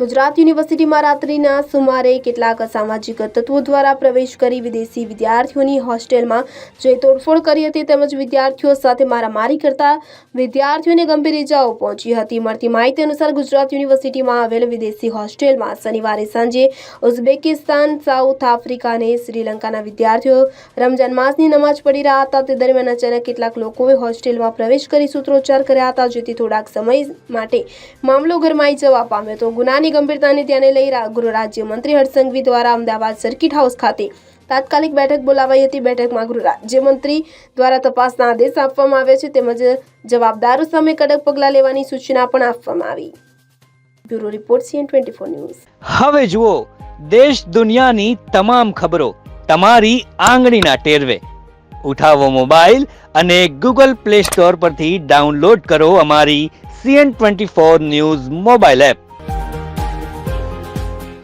ગુજરાત યુનિવર્સિટીમાં રાત્રિના સુમારે કેટલાક અસામાજિક તત્વો દ્વારા પ્રવેશ કરી વિદેશી વિદ્યાર્થીઓની હોસ્ટેલમાં જે તોડફોડ કરી હતી તેમજ વિદ્યાર્થીઓ સાથે મારામારી કરતા વિદ્યાર્થીઓને ગંભીર ઇજાઓ પહોંચી હતી. મળતી માહિતી અનુસાર ગુજરાત યુનિવર્સિટીમાં આવેલ વિદેશી હોસ્ટેલમાં શનિવારે સાંજે ઉઝબેકિસ્તાન, સાઉથ આફ્રિકા અને શ્રીલંકાના વિદ્યાર્થીઓ રમજાન માસની નમાજ પડી રહ્યા હતા. તે દરમિયાન અચાનક કેટલાક લોકોએ હોસ્ટેલમાં પ્રવેશ કરી સૂત્રોચ્ચાર કર્યા હતા, જેથી થોડાક સમય માટે મામલો ગરમાઈ જવા પામ્યો હતો. ગુનાની ગંભીરતાને ધ્યાને લઈ ગૃહ રાજ્યમંત્રી હર્ષસંઘવી દ્વારા અમદાવાદ સર્કિટ હાઉસ ખાતે તાત્કાલિક બેઠક બોલાવાઈ હતી. બેઠકમાં ગૃહ રાજ્યમંત્રી દ્વારા તપાસના આદેશ આપવામાં આવ્યા છે. તેમજ જવાબદારો સામે કડક પગલાં લેવાની સૂચના પણ આપવામાં આવી. Bureau report CN twenty four news. હવે જુઓ, દેશ દુનિયાની તમામ ખબરો તમારી આંગળીના ટેરવે. ઉઠાવો મોબાઈલ અને ગૂગલ પ્લે સ્ટોર પરથી ડાઉનલોડ કરો અમારી CN twenty four news mobile app.